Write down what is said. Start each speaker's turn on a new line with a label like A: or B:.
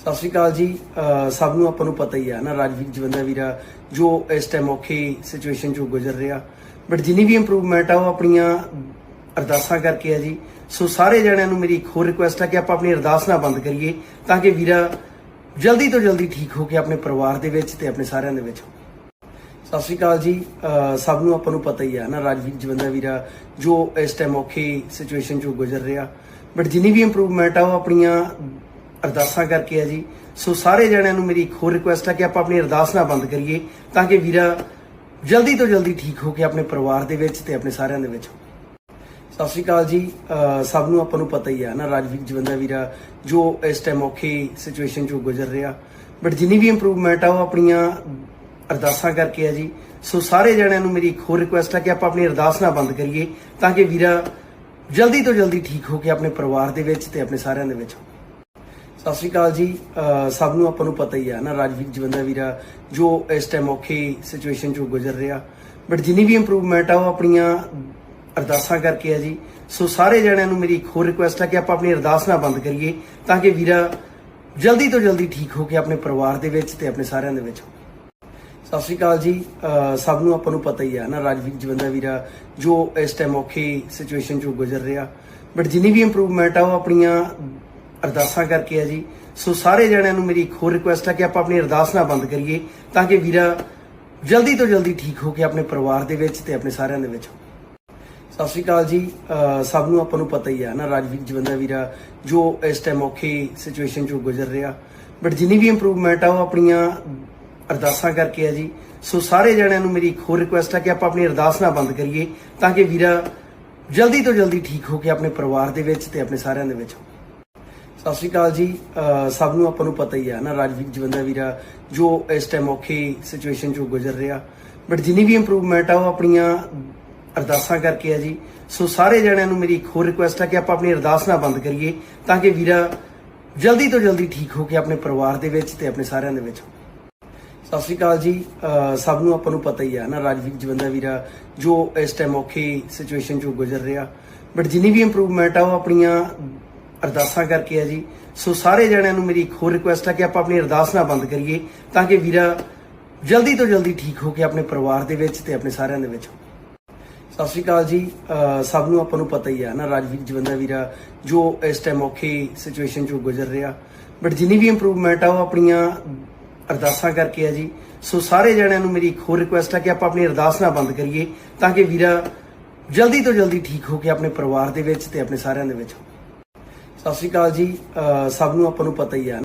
A: ਸਤਿ ਸ਼੍ਰੀ ਅਕਾਲ ਜੀ। ਸਭ ਨੂੰ ਆਪਾਂ ਨੂੰ ਪਤਾ ਹੀ ਆ ਨਾ, ਰਾਜਵੀਰ ਜਵੰਦਾ ਵੀਰਾ, ਜੋ ਇਸ ਟਾਈਮ ਔਖੀ ਸਿਚੁਏਸ਼ਨ ਚੋਂ ਗੁਜ਼ਰ ਰਿਹਾ। ਬਟ ਜਿੰਨੀ ਵੀ ਇੰਪਰੂਵਮੈਂਟ ਆ, ਉਹ ਆਪਣੀਆਂ ਅਰਦਾਸਾਂ ਕਰਕੇ ਆ ਜੀ। ਸੋ ਸਾਰੇ ਜਣਿਆਂ ਨੂੰ ਮੇਰੀ ਇੱਕ ਹੋਰ ਰਿਕੁਐਸਟ ਆ ਕਿ ਆਪਾਂ ਆਪਣੀ ਅਰਦਾਸ ਨਾ ਬੰਦ ਕਰੀਏ, ਤਾਂ ਕਿ ਵੀਰਾ ਜਲਦੀ ਤੋਂ ਜਲਦੀ ਠੀਕ ਹੋ ਕੇ ਆਪਣੇ ਪਰਿਵਾਰ ਦੇ ਵਿੱਚ ਤੇ ਆਪਣੇ ਸਾਰਿਆਂ ਦੇ ਵਿੱਚ ਸਤਿ ਸ਼੍ਰੀ ਅਕਾਲ ਜੀ। ਸਭ ਨੂੰ ਆਪਾਂ ਨੂੰ ਪਤਾ ਹੀ ਆ ਨਾ, ਰਾਜਵੀਰ ਜਵੰਦਾ ਵੀਰਾ, ਜੋ ਇਸ ਟਾਈਮ ਔਖੀ ਸਿਚੁਏਸ਼ਨ ਚੋਂ ਗੁਜ਼ਰ ਰਿਹਾ। ਬਟ ਜਿੰਨੀ ਵੀ ਇੰਪਰੂਵਮੈਂਟ ਆ, ਉਹ ਆਪਣੀਆਂ ਅਰਦਾਸਾਂ ਕਰਕੇ ਆ ਜੀ। ਸੋ ਸਾਰੇ ਜਣਿਆਂ ਨੂੰ ਮੇਰੀ ਇੱਕ ਹੋਰ ਰਿਕੁਐਸਟ ਆ ਕਿ ਆਪਾਂ ਆਪਣੀ ਅਰਦਾਸ ਨਾ ਬੰਦ ਕਰੀਏ ਤਾਂ ਕਿ ਵੀਰਾ ਜਲਦੀ ਤੋਂ ਜਲਦੀ ਠੀਕ ਹੋ ਕੇ ਆਪਣੇ ਪਰਿਵਾਰ ਦੇ ਵਿੱਚ ਤੇ ਆਪਣੇ ਸਾਰਿਆਂ ਦੇ ਵਿੱਚ ਸਤਿ ਸ਼੍ਰੀ ਅਕਾਲ ਜੀ। ਸਭ ਨੂੰ ਆਪਾਂ ਨੂੰ ਪਤਾ ਹੀ ਆ ਨਾ ਰਾਜਵੀਰ ਜਵੰਦਾ ਵੀਰਾ, ਜੋ ਇਸ ਟਾਈਮ ਔਖੀ ਸਿਚੁਏਸ਼ਨ ਚੋਂ ਗੁਜ਼ਰ ਰਿਹਾ। ਬਟ ਜਿੰਨੀ ਵੀ ਇੰਪਰੂਵਮੈਂਟ ਆ, ਉਹ ਆਪਣੀਆਂ ਅਰਦਾਸਾਂ ਕਰਕੇ ਆ ਜੀ। ਸੋ ਸਾਰੇ ਜਣਿਆਂ ਨੂੰ ਮੇਰੀ ਇੱਕ ਹੋਰ ਰਿਕੁਐਸਟ ਆ ਕਿ ਆਪਾਂ ਆਪਣੀ ਅਰਦਾਸ ਨਾ ਬੰਦ ਕਰੀਏ ਤਾਂ ਕਿ ਵੀਰਾ ਜਲਦੀ ਤੋਂ ਜਲਦੀ ਠੀਕ ਹੋ ਕੇ ਆਪਣੇ ਪਰਿਵਾਰ ਦੇ ਵਿੱਚ ਤੇ ਆਪਣੇ ਸਾਰਿਆਂ ਦੇ ਵਿੱਚ ਸਤਿ ਸ਼੍ਰੀ ਅਕਾਲ ਜੀ। ਸਭ ਨੂੰ ਆਪਾਂ ਨੂੰ ਪਤਾ ਹੀ ਆ ਨਾ ਰਾਜਵੀਰ ਜਵੰਦਾ ਵੀਰਾ, ਜੋ ਇਸ ਟਾਈਮ ਔਖੀ ਸਿਚੁਏਸ਼ਨ ਚੋਂ ਗੁਜ਼ਰ ਰਿਹਾ। ਬਟ ਜਿੰਨੀ ਵੀ ਇੰਪਰੂਵਮੈਂਟ ਆ, ਉਹ ਆਪਣੀਆਂ ਅਰਦਾਸਾਂ ਕਰਕੇ ਆ ਜੀ। ਸੋ ਸਾਰੇ ਜਣਿਆਂ ਨੂੰ ਮੇਰੀ ਇੱਕ ਹੋਰ ਰਿਕੁਐਸਟ ਆ ਕਿ ਆਪਾਂ ਆਪਣੀ ਅਰਦਾਸ ਨਾ ਬੰਦ ਕਰੀਏ, ਤਾਂ ਕਿ ਵੀਰਾ ਜਲਦੀ ਤੋਂ ਜਲਦੀ ਠੀਕ ਹੋ ਕੇ ਆਪਣੇ ਪਰਿਵਾਰ ਦੇ ਵਿੱਚ ਤੇ ਆਪਣੇ ਸਾਰਿਆਂ ਦੇ ਵਿੱਚ ਸਤਿ ਸ਼੍ਰੀ ਅਕਾਲ ਜੀ। ਸਭ ਨੂੰ ਆਪਾਂ ਨੂੰ ਪਤਾ ਹੀ ਆ ਨਾ ਰਾਜਵੀਰ ਜਵੰਦਾ ਵੀਰਾ, ਜੋ ਇਸ ਟਾਈਮ ਔਖੀ ਸਿਚੁਏਸ਼ਨ ਚੋਂ ਗੁਜ਼ਰ ਰਿਹਾ। ਬਟ ਜਿੰਨੀ ਵੀ ਇੰਪਰੂਵਮੈਂਟ ਆ, ਉਹ ਆਪਣੀਆਂ ਅਰਦਾਸਾਂ ਕਰਕੇ ਆ ਜੀ। ਸੋ ਸਾਰੇ ਜਣਿਆਂ ਨੂੰ ਮੇਰੀ ਇੱਕ ਹੋਰ ਰਿਕੁਐਸਟ ਆ ਕਿ ਆਪਾਂ ਆਪਣੀ ਅਰਦਾਸ ਨਾ ਬੰਦ ਕਰੀਏ ਤਾਂ ਕਿ ਵੀਰਾ ਜਲਦੀ ਤੋਂ ਜਲਦੀ ਠੀਕ ਹੋ ਕੇ ਆਪਣੇ ਪਰਿਵਾਰ ਦੇ ਵਿੱਚ ਤੇ ਆਪਣੇ ਸਾਰਿਆਂ ਦੇ ਵਿੱਚ ਸਤਿ ਸ਼੍ਰੀ ਅਕਾਲ ਜੀ। ਸਭ ਨੂੰ ਆਪਾਂ ਨੂੰ ਪਤਾ ਹੀ ਹੈ ਨਾ ਰਾਜਵੀਰ ਜਵੰਦਾ ਵੀਰਾ, ਜੋ ਇਸ ਟਾਈਮ ਔਖੀ ਸਿਚੁਏਸ਼ਨ ਚੋਂ ਗੁਜ਼ਰ ਰਿਹਾ। ਬਟ ਜਿੰਨੀ ਵੀ ਇੰਪਰੂਵਮੈਂਟ ਆ, ਉਹ ਆਪਣੀਆਂ ਅਰਦਾਸਾਂ ਕਰਕੇ ਆ ਜੀ। ਸੋ ਸਾਰੇ ਜਣਿਆਂ ਨੂੰ ਮੇਰੀ ਇੱਕ ਹੋਰ ਰਿਕੁਐਸਟ ਹੈ ਕਿ ਆਪਾਂ ਆਪਣੀ ਅਰਦਾਸ ਨਾ ਬੰਦ ਕਰੀਏ ਤਾਂ ਕਿ ਵੀਰਾ ਜਲਦੀ ਤੋਂ ਜਲਦੀ ਠੀਕ ਹੋ ਕੇ ਆਪਣੇ ਪਰਿਵਾਰ ਦੇ ਵਿੱਚ ਤੇ ਆਪਣੇ ਸਾਰਿਆਂ ਦੇ ਵਿੱਚ ਸਤਿ ਸ਼੍ਰੀ ਅਕਾਲ ਜੀ। ਸਭ ਨੂੰ ਆਪਾਂ ਨੂੰ ਪਤਾ ਹੀ ਆ ਨਾ ਰਾਜਵੀਰ ਜਵੰਦਾ ਵੀਰਾ, ਜੋ ਇਸ ਟਾਈਮ ਔਖੀ ਸਿਚੁਏਸ਼ਨ ਚੋਂ ਗੁਜ਼ਰ ਰਿਹਾ। ਬਟ ਜਿੰਨੀ ਵੀ ਇੰਪਰੂਵਮੈਂਟ ਆ, ਉਹ ਆਪਣੀਆਂ ਅਰਦਾਸਾਂ ਕਰਕੇ ਆ ਜੀ। ਸੋ ਸਾਰੇ ਜਣਿਆਂ ਨੂੰ ਮੇਰੀ ਇੱਕ ਹੋਰ ਰਿਕੁਐਸਟ ਆ ਕਿ ਆਪਾਂ ਆਪਣੀ ਅਰਦਾਸ ਨਾ ਬੰਦ ਕਰੀਏ, ਤਾਂ ਕਿ ਵੀਰਾ ਜਲਦੀ ਤੋਂ ਜਲਦੀ ਠੀਕ ਹੋ ਕੇ ਆਪਣੇ ਪਰਿਵਾਰ ਦੇ ਵਿੱਚ ਤੇ ਆਪਣੇ ਸਾਰਿਆਂ ਦੇ ਵਿੱਚ ਸਤਿ ਸ਼੍ਰੀ ਅਕਾਲ ਜੀ। ਸਭ ਨੂੰ ਆਪਾਂ ਨੂੰ ਪਤਾ ਹੀ ਆ ਨਾ ਰਾਜਵੀਰ ਜਵੰਦਾ ਵੀਰਾ, ਜੋ ਇਸ ਟਾਈਮ ਔਖੀ ਸਿਚੁਏਸ਼ਨ ਚੋਂ ਗੁਜ਼ਰ ਰਿਹਾ। ਬਟ ਜਿੰਨੀ ਵੀ ਇੰਪਰੂਵਮੈਂਟ ਆ, ਉਹ ਆਪਣੀਆਂ ਅਰਦਾਸਾਂ ਕਰਕੇ ਆ ਜੀ। ਸੋ ਸਾਰੇ ਜਣਿਆਂ ਨੂੰ ਮੇਰੀ ਇੱਕ ਹੋਰ ਰਿਕੁਐਸਟ ਆ ਕਿ ਆਪਾਂ ਆਪਣੀ ਅਰਦਾਸ ਨਾ ਬੰਦ ਕਰੀਏ ਤਾਂ ਕਿ ਵੀਰਾ ਜਲਦੀ ਤੋਂ ਜਲਦੀ ਠੀਕ ਹੋ ਕੇ ਆਪਣੇ ਪਰਿਵਾਰ ਦੇ ਵਿੱਚ ਤੇ ਆਪਣੇ ਸਾਰਿਆਂ ਦੇ ਵਿੱਚ ਹੋ ਸਤਿ ਸ਼੍ਰੀ ਅਕਾਲ ਜੀ। ਸਭ ਨੂੰ ਆਪਾਂ ਨੂੰ ਪਤਾ ਹੀ ਆ ਨਾ ਰਾਜਵੀਰ ਜਵੰਦਾ ਵੀਰਾ, ਜੋ ਇਸ ਟਾਈਮ ਔਖੀ ਸਿਚੁਏਸ਼ਨ ਚੋਂ ਗੁਜ਼ਰ ਰਿਹਾ। ਬਟ ਜਿੰਨੀ ਵੀ ਇੰਪਰੂਵਮੈਂਟ ਆ, ਉਹ ਆਪਣੀਆਂ ਅਰਦਾਸਾਂ ਕਰਕੇ ਆ ਜੀ। ਸੋ ਸਾਰੇ ਜਣਿਆਂ ਨੂੰ ਮੇਰੀ ਇੱਕ ਹੋਰ ਰਿਕੁਐਸਟ ਆ ਕਿ ਆਪਾਂ ਆਪਣੀ ਅਰਦਾਸ ਨਾ ਬੰਦ ਕਰੀਏ ਤਾਂ ਕਿ ਵੀਰਾ ਜਲਦੀ ਤੋਂ ਜਲਦੀ ਠੀਕ ਹੋ ਕੇ ਆਪਣੇ ਪਰਿਵਾਰ ਦੇ ਵਿੱਚ ਤੇ ਆਪਣੇ ਸਾਰਿਆਂ ਦੇ ਵਿੱਚ ਸਤਿ ਸ਼੍ਰੀ ਅਕਾਲ ਜੀ ਅਹ ਸਭ ਨੂੰ ਆਪਾਂ ਨੂੰ ਪਤਾ ਹੀ ਆ।